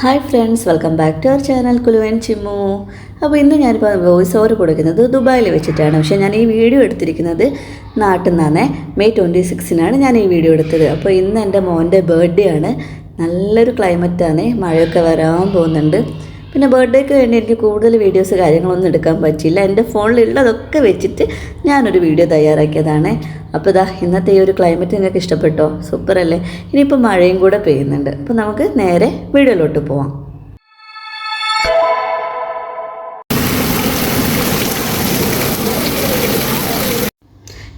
Hi friends welcome back to our channel കുലുവൻ ചിമ്മു അപ്പോൾ ഇന്ന് ഞാനിപ്പോൾ വോയിസ് ഓവർ കൊടുക്കുന്നത് ദുബായിൽ വെച്ചിട്ടാണ്. പക്ഷേ ഞാൻ ഈ വീഡിയോ എടുത്തിരിക്കുന്നത് നാട്ടിൽ നിന്നാണ്. മെയ് ട്വന്റി സിക്സിനാണ് ഞാൻ ഈ വീഡിയോ എടുത്തത്. അപ്പോൾ ഇന്ന് എന്റെ മോന്റെ ബർത്ത്ഡേ ആണ്. നല്ലൊരു ക്ലൈമറ്റാണ് മഴയൊക്കെ വരാൻ പോകുന്നുണ്ട്. പിന്നെ ബർത്ത്ഡേക്ക് വേണ്ടി എനിക്ക് കൂടുതൽ വീഡിയോസ് കാര്യങ്ങളൊന്നും എടുക്കാൻ പറ്റിയില്ല. എന്റെ ഫോണിലുള്ളതൊക്കെ വെച്ചിട്ട് ഞാനൊരു വീഡിയോ തയ്യാറാക്കിയതാണ്. അപ്പോൾ ഇതാ ഇന്നത്തെ ഈ ഒരു ക്ലൈമറ്റ് നിങ്ങൾക്ക് ഇഷ്ടപ്പെട്ടോ? സൂപ്പർ അല്ലേ? ഇനിയിപ്പോൾ മഴയും കൂടെ പെയ്യുന്നുണ്ട്. അപ്പോൾ നമുക്ക് നേരെ വീഡിയോയിലോട്ട് പോവാം.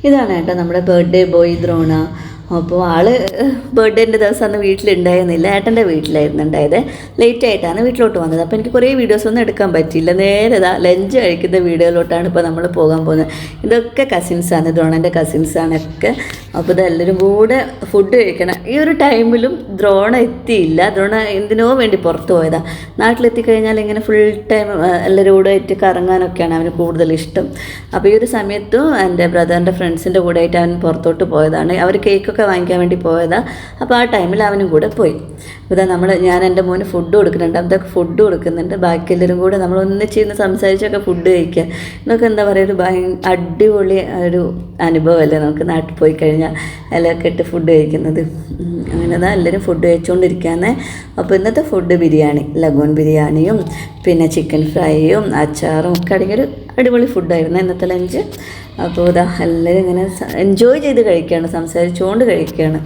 ഇതാണ് കേട്ടോ നമ്മുടെ ബർത്ത്ഡേ ബോയ് ദ്രോണ. അപ്പോൾ ആൾ ബർത്ത്ഡേന്റെ ദിവസം അന്ന് വീട്ടിലുണ്ടായിരുന്നില്ല. ഏട്ടന്റെ വീട്ടിലായിരുന്നു ഉണ്ടായത്. ലേറ്റ് ആയിട്ടാണ് വീട്ടിലോട്ട് വന്നത്. അപ്പോൾ എനിക്ക് കുറേ വീഡിയോസ് ഒന്നും എടുക്കാൻ പറ്റിയില്ല. നേരെ ലഞ്ച് കഴിക്കുന്ന വീഡിയോയിലോട്ടാണ് ഇപ്പോൾ നമ്മൾ പോകാൻ പോകുന്നത്. ഇതൊക്കെ കസിൻസാണ് ദ്രോണന്റെ കസിൻസാണ് ഒക്കെ അപ്പോൾ ഇതെല്ലാവരും കൂടെ ഫുഡ് കഴിക്കണം. ഈ ഒരു ടൈമിലും ദ്രോണ എത്തിയില്ല. ദ്രോണ എന്തിനോ വേണ്ടി പുറത്ത് പോയതാണ് നാട്ടിലെത്തി കഴിഞ്ഞാൽ ഇങ്ങനെ ഫുൾ ടൈം എല്ലാവരും കൂടെ ആയിട്ട് കറങ്ങാനൊക്കെയാണ് അവന് കൂടുതൽ ഇഷ്ടം. അപ്പോൾ ഈ ഒരു സമയത്തും എന്റെ ബ്രദറിന്റെ ഫ്രണ്ട്സിന്റെ കൂടെ ആയിട്ട് അവൻ പുറത്തോട്ട് പോയതാണ്. അവർ കേക്കൊക്കെ വാങ്ങിക്കാൻ വേണ്ടി പോയതാണ് അപ്പോൾ ആ ടൈമിൽ അവനും കൂടെ പോയി. ഇതാ നമ്മൾ ഞാൻ എന്റെ മോന് ഫുഡ് കൊടുക്കുന്നുണ്ട്. അതൊക്കെ ഫുഡ് കൊടുക്കുന്നുണ്ട്. ബാക്കി എല്ലാവരും കൂടെ നമ്മൾ ഒന്നിച്ചിരുന്ന് സംസാരിച്ചൊക്കെ ഫുഡ് കഴിക്കുക. എന്നൊക്കെ എന്താ പറയുക ഒരു ഭയ അടിപൊളി ഒരു അനുഭവമല്ലേ നമുക്ക് നാട്ടിൽ പോയി കഴിഞ്ഞാൽ. ഇലയൊക്കെ ഇട്ട് ഫുഡ് കഴിക്കുന്നത്. അങ്ങനെ തന്നെ എല്ലാവരും ഫുഡ് കഴിച്ചുകൊണ്ടിരിക്കുകയാണ് അപ്പോൾ ഇന്നത്തെ ഫുഡ് ബിരിയാണി. ലഗോൺ ബിരിയാണിയും പിന്നെ ചിക്കൻ ഫ്രൈയും അച്ചാറും ഒക്കെ അടങ്ങിയൊരു അടിപൊളി ഫുഡായിരുന്നു ഇന്നത്തെ ലഞ്ച് അപ്പോൾ ഇതാ എല്ലാവരും ഇങ്ങനെ എൻജോയ് ചെയ്ത് കഴിക്കുകയാണ് സംസാരിച്ചുകൊണ്ട് കഴിക്കുകയാണ്.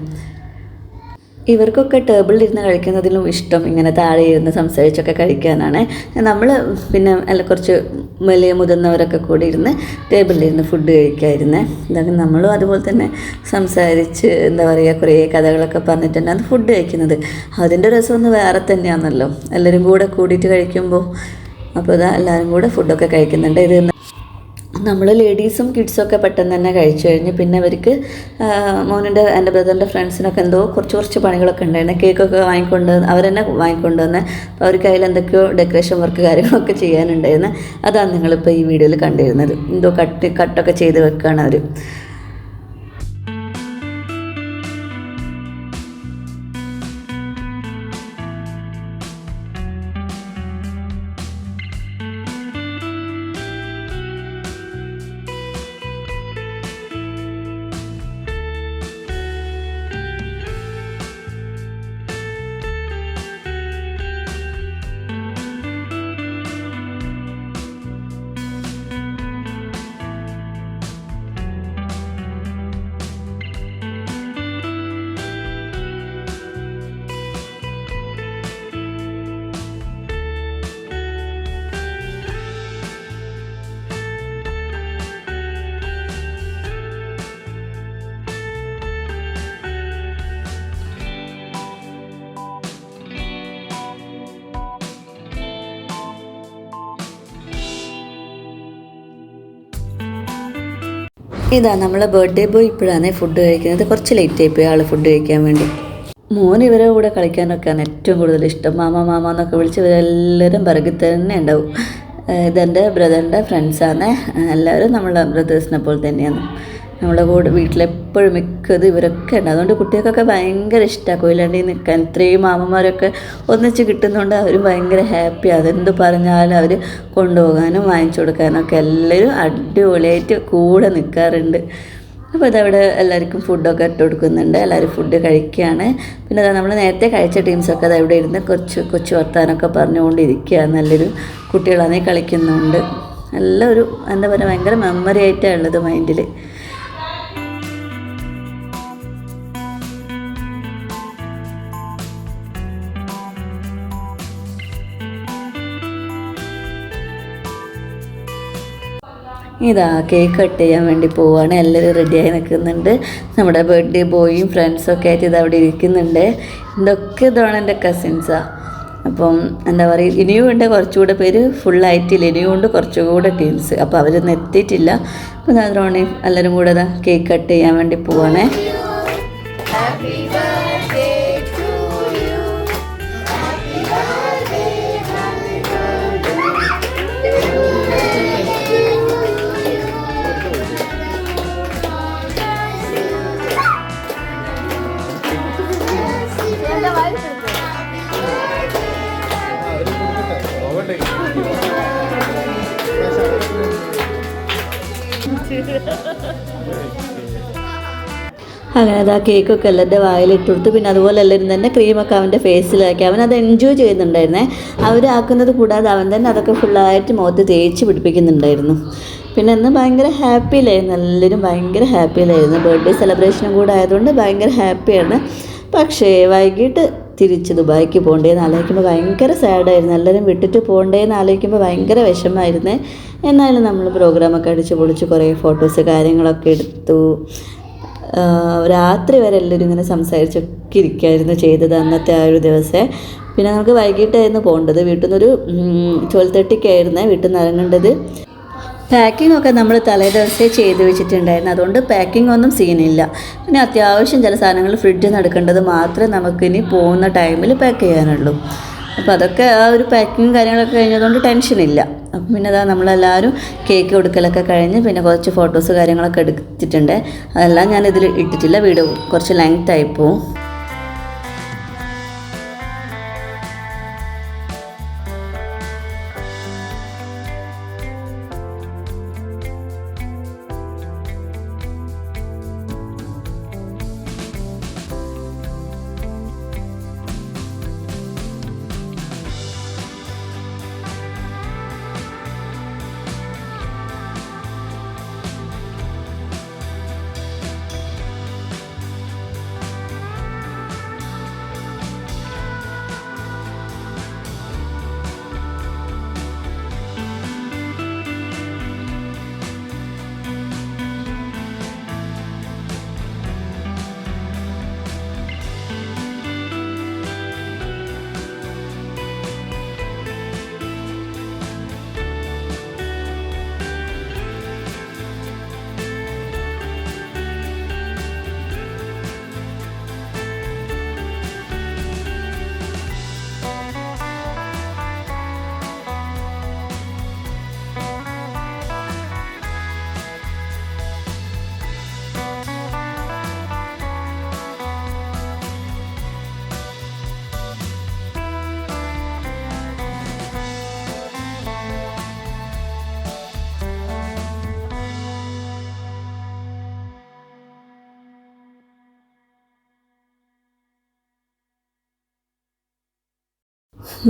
ഇവർക്കൊക്കെ ടേബിളിൽ ഇരുന്ന് കഴിക്കുന്നതിലും ഇഷ്ടം ഇങ്ങനെ താഴെ ഇരുന്ന് സംസാരിച്ചൊക്കെ കഴിക്കാനാണ്. നമ്മൾ പിന്നെ അല്ല കുറച്ച് വലിയ മുതിർന്നവരൊക്കെ കൂടി ഇരുന്ന് ടേബിളിൽ ഇരുന്ന് ഫുഡ് കഴിക്കാമായിരുന്നു ഇതൊക്കെ നമ്മളും അതുപോലെ തന്നെ സംസാരിച്ച് എന്താ പറയുക കുറേ കഥകളൊക്കെ പറഞ്ഞിട്ടുണ്ടാണ് ഫുഡ് കഴിക്കുന്നത്. അതിന്റെ രസം ഒന്ന് വേറെ തന്നെയാണല്ലോ. എല്ലാവരും കൂടെ കൂടിയിട്ട് കഴിക്കുമ്പോൾ. അപ്പോൾ ഇതാ എല്ലാവരും കൂടെ ഫുഡൊക്കെ കഴിക്കുന്നുണ്ട്. ഇത് നമ്മൾ ലേഡീസും കിഡ്സും ഒക്കെ പെട്ടെന്ന് തന്നെ കഴിച്ചു കഴിഞ്ഞ് പിന്നെ അവർക്ക് മോനിന്റെ എന്റെ ബ്രദറിന്റെ ഫ്രണ്ട്സിനൊക്കെ എന്തോ കുറച്ച് കുറച്ച് പണികളൊക്കെ ഉണ്ടായിരുന്നു. കേക്കൊക്കെ വാങ്ങിക്കൊണ്ട് അവർ തന്നെ വാങ്ങിക്കൊണ്ട് വന്ന് അവർക്ക് അതിൽ എന്തൊക്കെയോ ഡെക്കറേഷൻ വർക്ക് കാര്യങ്ങളൊക്കെ ചെയ്യാനുണ്ടായിരുന്നു. അതാണ് നിങ്ങളിപ്പോൾ ഈ വീഡിയോയിൽ കണ്ടിരുന്നത്. എന്തോ കട്ട് കട്ടൊക്കെ ചെയ്ത് വെക്കുകയാണ് അവർ ഇതാ നമ്മളെ ബർത്ത്ഡേ ബോയ് ഇപ്പോഴാണ് ഫുഡ് കഴിക്കുന്നത്. കുറച്ച് ലേറ്റ് ആയിപ്പോയി ആൾ ഫുഡ് കഴിക്കാൻ വേണ്ടി. മോൻ ഇവരെ കൂടെ കളിക്കാനൊക്കെയാണ് ഏറ്റവും കൂടുതൽ ഇഷ്ടം. മാമ മാമ എന്നൊക്കെ വിളിച്ച് ഇവരെല്ലാവരും പിറകിൽ തന്നെ ഉണ്ടാവും. ഇതെന്റെ ബ്രദറിന്റെ ഫ്രണ്ട്സാണ് എല്ലാവരും നമ്മളെ ബ്രദേഴ്സിനെ പോലെ തന്നെയാണ്. നമ്മളെ കൂടെ വീട്ടിലെപ്പോഴും മിക്കത് ഇവരൊക്കെ ഉണ്ട്. അതുകൊണ്ട് കുട്ടികൾക്കൊക്കെ ഭയങ്കര ഇഷ്ടമാണ് കൊയിലാണ്ടി നിൽക്കാൻ ഇത്രയും മാമന്മാരൊക്കെ ഒന്നിച്ച് കിട്ടുന്നതുകൊണ്ട് അവരും ഭയങ്കര ഹാപ്പിയാണ് അതെന്ത് പറഞ്ഞാലും അവർ കൊണ്ടുപോകാനും വാങ്ങിച്ചു കൊടുക്കാനും ഒക്കെ എല്ലാവരും അടിപൊളിയായിട്ട് കൂടെ നിൽക്കാറുണ്ട് അപ്പോൾ അതവിടെ എല്ലാവർക്കും ഫുഡൊക്കെ ഇട്ട് കൊടുക്കുന്നുണ്ട്. എല്ലാവരും ഫുഡ് കഴിക്കുകയാണ് പിന്നെ അതാ നമ്മൾ നേരത്തെ കഴിച്ച ടീംസൊക്കെ അത് അവിടെ ഇരുന്ന് കൊച്ചു കൊച്ചു വർത്താനൊക്കെ പറഞ്ഞുകൊണ്ടിരിക്കുക നല്ലൊരു കുട്ടികളാണെങ്കിൽ കളിക്കുന്നുണ്ട്. നല്ല ഒരു എന്താ പറയുക ഭയങ്കര മെമ്മറി ആയിട്ടാണ് ഉള്ളത് മൈൻഡിൽ ഇതാ കേക്ക് കട്ട് ചെയ്യാൻ വേണ്ടി പോവുകയാണ് എല്ലാവരും റെഡിയായി നിൽക്കുന്നുണ്ട്. നമ്മുടെ ബർത്ത്ഡേ ബോയും ഫ്രണ്ട്സൊക്കെ ആയിട്ട് ഇത് അവിടെ ഇരിക്കുന്നുണ്ട്. ഇതൊക്കെ ഇതാണ് എന്റെ കസിൻസാണ് അപ്പം എന്താ പറയുക ഇനിയും ഉണ്ട് കുറച്ചുകൂടെ പേര് ഫുള്ളായിട്ടില്ല ഇനിയും ഉണ്ട് കുറച്ചുകൂടെ ടീംസ് അപ്പോൾ അവരൊന്നും എത്തിയിട്ടില്ല. അപ്പോൾ ഞാൻ എല്ലാവരും കൂടെ കേക്ക് കട്ട് ചെയ്യാൻ വേണ്ടി പോവാണേ. അങ്ങനെ അത് ആ കേക്കൊക്കെ എല്ലാവരുടെ വായിലിട്ട് പിന്നെ അതുപോലെ എല്ലാവരും തന്നെ ക്രീമൊക്കെ അവന്റെ ഫേസിലാക്കി. അവൻ അത് എൻജോയ് ചെയ്യുന്നുണ്ടായിരുന്നേ. അവരാക്കുന്നത് കൂടാതെ അവൻ തന്നെ അതൊക്കെ ഫുള്ളായിട്ട് മുഖത്ത് തേച്ച് പിടിപ്പിക്കുന്നുണ്ടായിരുന്നു. പിന്നെ ഇന്ന് ഭയങ്കര ഹാപ്പിയിലായിരുന്നു എല്ലാവരും ഭയങ്കര ഹാപ്പിയിലായിരുന്നു ബർത്ത്ഡേ സെലിബ്രേഷനും കൂടെ ആയതുകൊണ്ട് ഭയങ്കര ഹാപ്പിയാണ് പക്ഷേ വൈകിട്ട് തിരിച്ച് ദുബായിക്ക് പോകണ്ടേന്ന് ആലോചിക്കുമ്പോൾ ഭയങ്കര സാഡായിരുന്നു എല്ലാവരും വിട്ടിട്ട് പോകണ്ടേന്ന് ആലോചിക്കുമ്പോൾ ഭയങ്കര വിഷമമായിരുന്നേ. എന്നാലും നമ്മൾ പ്രോഗ്രാമൊക്കെ അടിച്ച് പൊളിച്ച് കുറേ ഫോട്ടോസ് കാര്യങ്ങളൊക്കെ എടുത്തു. രാത്രി വരെ എല്ലാവരും ഇങ്ങനെ സംസാരിച്ചൊക്കെ ഇരിക്കുകയായിരുന്നു ചെയ്തത് അന്നത്തെ ആ ഒരു ദിവസം. പിന്നെ നമുക്ക് വൈകിട്ടായിരുന്നു പോകേണ്ടത്. വീട്ടിൽ നിന്നൊരു ട്വൽവ് തേർട്ടിക്കായിരുന്നേ വീട്ടിൽ നിന്ന് ഇറങ്ങേണ്ടത്. പാക്കിംഗ് ഒക്കെ നമ്മൾ തലേ ദിവസമേ ചെയ്ത് വെച്ചിട്ടുണ്ടായിരുന്നു. അതുകൊണ്ട് പാക്കിംഗ് ഒന്നും സീനില്ല പിന്നെ അത്യാവശ്യം ചില സാധനങ്ങൾ ഫ്രിഡ്ജിൽ നിന്ന് എടുക്കേണ്ടത് മാത്രമേ നമുക്കിനി പോകുന്ന ടൈമിൽ പാക്ക് ചെയ്യാനുള്ളൂ. അപ്പോൾ അതൊക്കെ ആ ഒരു പാക്കിങ് കാര്യങ്ങളൊക്കെ കഴിഞ്ഞതുകൊണ്ട് ടെൻഷനില്ല പിന്നെ അതാ നമ്മളെല്ലാവരും കേക്ക് കൊടുക്കലൊക്കെ കഴിഞ്ഞ് പിന്നെ കുറച്ച് ഫോട്ടോസ് കാര്യങ്ങളൊക്കെ എടുത്തിട്ടുണ്ട്. അതെല്ലാം ഞാൻ ഇതിൽ ഇട്ടിട്ടില്ല. വീഡിയോ കുറച്ച് ലെങ്ത് ആയി പോവും.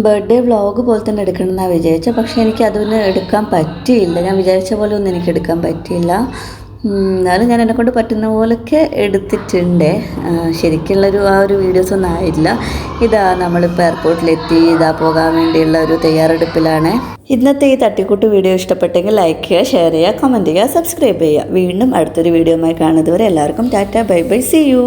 ബർത്ത്ഡേ വ്ളോഗ് പോലെ തന്നെ എടുക്കണമെന്നാണ് വിചാരിച്ചത് പക്ഷേ എനിക്ക് അതൊന്നും എടുക്കാൻ പറ്റിയില്ല. ഞാൻ വിചാരിച്ച പോലെ ഒന്നും എനിക്ക് എടുക്കാൻ പറ്റിയില്ല. എന്നാലും ഞാൻ എന്നെക്കൊണ്ട് പറ്റുന്ന പോലൊക്കെ എടുത്തിട്ടുണ്ട്. ശരിക്കുള്ളൊരു ആ ഒരു വീഡിയോസ് ഒന്നും ആയില്ല ഇതാ നമ്മളിപ്പോൾ എയർപോർട്ടിലെത്തി ഇതാ പോകാൻ വേണ്ടിയുള്ള ഒരു തയ്യാറെടുപ്പിലാണ്. ഇന്നത്തെ ഈ തട്ടിക്കൂട്ട് വീഡിയോ ഇഷ്ടപ്പെട്ടെങ്കിൽ ലൈക്ക് ചെയ്യുക ഷെയർ ചെയ്യുക കമന്റ് ചെയ്യുക സബ്സ്ക്രൈബ് ചെയ്യുക. വീണ്ടും അടുത്തൊരു ആയി കാണുന്നതുവരെ എല്ലാവർക്കും tata bye bye see you